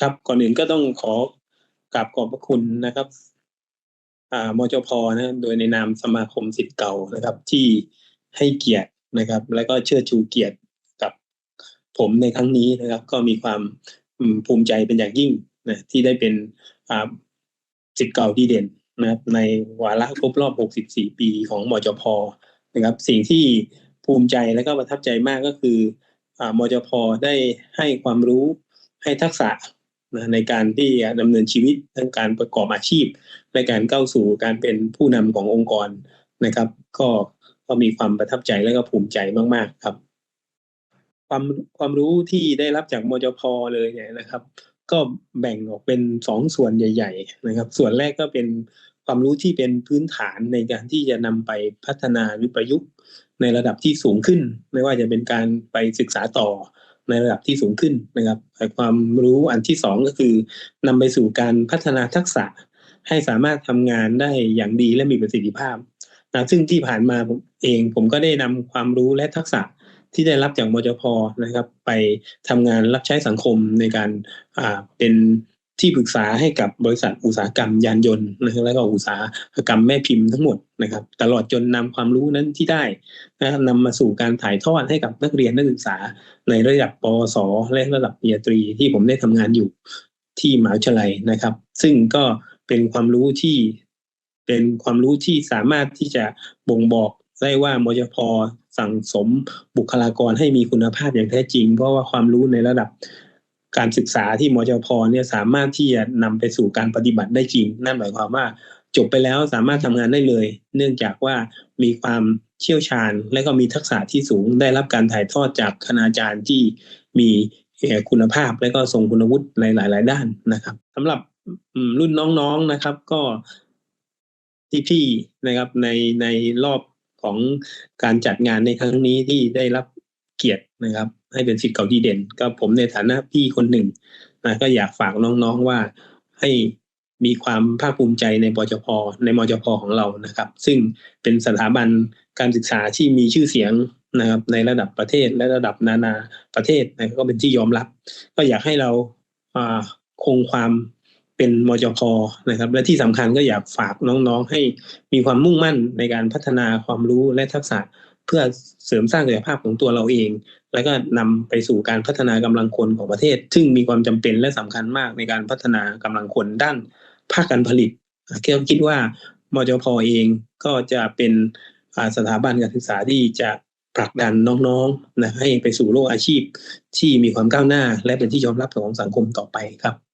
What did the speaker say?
ครับก่อนอื่นก็ต้องขอกราบขอบพระคุณนะครับอ่ามจพนะโดยในนามสมาคมสิทธิ์เก่านะครับ ที่ให้เกียรตินะครับ แล้วก็เชิดชูเกียรติกับผมในครั้งนี้นะครับ ก็มีความภูมิใจเป็นอย่างยิ่งนะที่ได้เป็นอ่าสิทธิ์เก่าดีเด่นนะครับ ในวาระครบรอบ 64 ปีของมจพนะครับ สิ่งที่ภูมิใจและก็ประทับใจมากก็คืออ่ามจพได้ให้ความรู้ให้ทักษะ นะในการที่จะดำเนินชีวิตทั้งการประกอบอาชีพ ในการเข้าสู่การเป็นผู้นำขององค์กรนะครับ ก็ก็มีความประทับใจและก็ภูมิใจมากๆครับ ความความรู้ที่ได้รับจากมจพเลยเนี่ยนะครับ ก็แบ่งออกเป็นสองส่วนใหญ่ ๆ นะครับ ส่วนแรกก็เป็นความรู้ที่เป็นพื้นฐานในการที่จะนำไปพัฒนาหรือประยุกต์ในระดับที่สูงขึ้น ไม่ว่าจะเป็นการไปศึกษาต่อ ในระดับที่สูงขึ้นนะครับแต่ความรู้อันที่สองก็คือนำไปสู่การพัฒนาทักษะ ให้สามารถทำงานได้อย่างดีและมีประสิทธิภาพนะซึ่งที่ผ่านมาผมเองผมก็ได้นำความรู้และทักษะที่ได้รับจากมจพนะครับ ไปทำงานรับใช้สังคมในการเป็น ที่ปรึกษาให้กับบริษัทอุตสาหกรรมยานยนต์นะครับแล้วก็อุตสาหกรรมแม่พิมพ์ทั้งหมดนะครับ ตลอดจนนำความรู้นั้นที่ได้นะครับนำมาสู่การถ่ายทอดให้กับนักเรียนนักศึกษา ในระดับปวสและระดับปริญญาตรีที่ผมได้ทำงานอยู่ที่มหาวิทยาลัยนะครับ ซึ่งก็เป็นความรู้ที่เป็นความรู้ที่สามารถที่จะบ่งบอกได้ว่ามจพสั่งสมบุคลากรให้มีคุณภาพอย่างแท้จริง เพราะว่าความรู้ในระดับ การศึกษาที่มจพเนี่ยสามารถที่จะนำไปสู่การปฏิบัติได้จริง นั่นหมายความว่าจบไปแล้วสามารถทำงานได้เลย เนื่องจากว่ามีความเชี่ยวชาญ และก็มีทักษะที่สูงได้รับการถ่ายทอดจากคณาจารย์ที่มีคุณภาพและก็ทรงคุณวุฒิในหลาย ๆ ด้านนะครับสำหรับรุ่นน้อง ๆ นะครับ ก็พี่ๆนะครับในในรอบของการจัดงานในครั้งนี้ที่ได้รับ เกียรตินะครับ ให้เป็นสิทธิ์เก่าดีเด่น ก็ผมในฐานะพี่คนหนึ่งนะก็อยากฝากน้องๆว่าให้มีความภาคภูมิใจในปจพในมจพของเรานะครับ ซึ่งเป็นสถาบันการศึกษาที่มีชื่อเสียงนะครับ ในระดับประเทศและระดับนานาประเทศนะก็เป็นที่ยอมรับ ก็อยากให้เราคงความเป็นมจพนะครับ และที่สำคัญก็อยากฝากน้องๆ ให้มีความมุ่งมั่นในการพัฒนาความรู้และทักษะ เพื่อเสริมสร้างศักยภาพของตัวเราเอง แล้วก็นำไปสู่การพัฒนากำลังคนของประเทศ ซึ่งมีความจำเป็นและสำคัญมากในการพัฒนากำลังคนด้านภาคการผลิตเคีคิดว่ามจพเองก็จะเป็นสถาบันการศึกษาที่จะผลักดันน้องๆนะให้ไปสู่โลกอาชีพที่มีความก้าวหน้า และเป็นที่ยอมรับของสังคมต่อไปครับ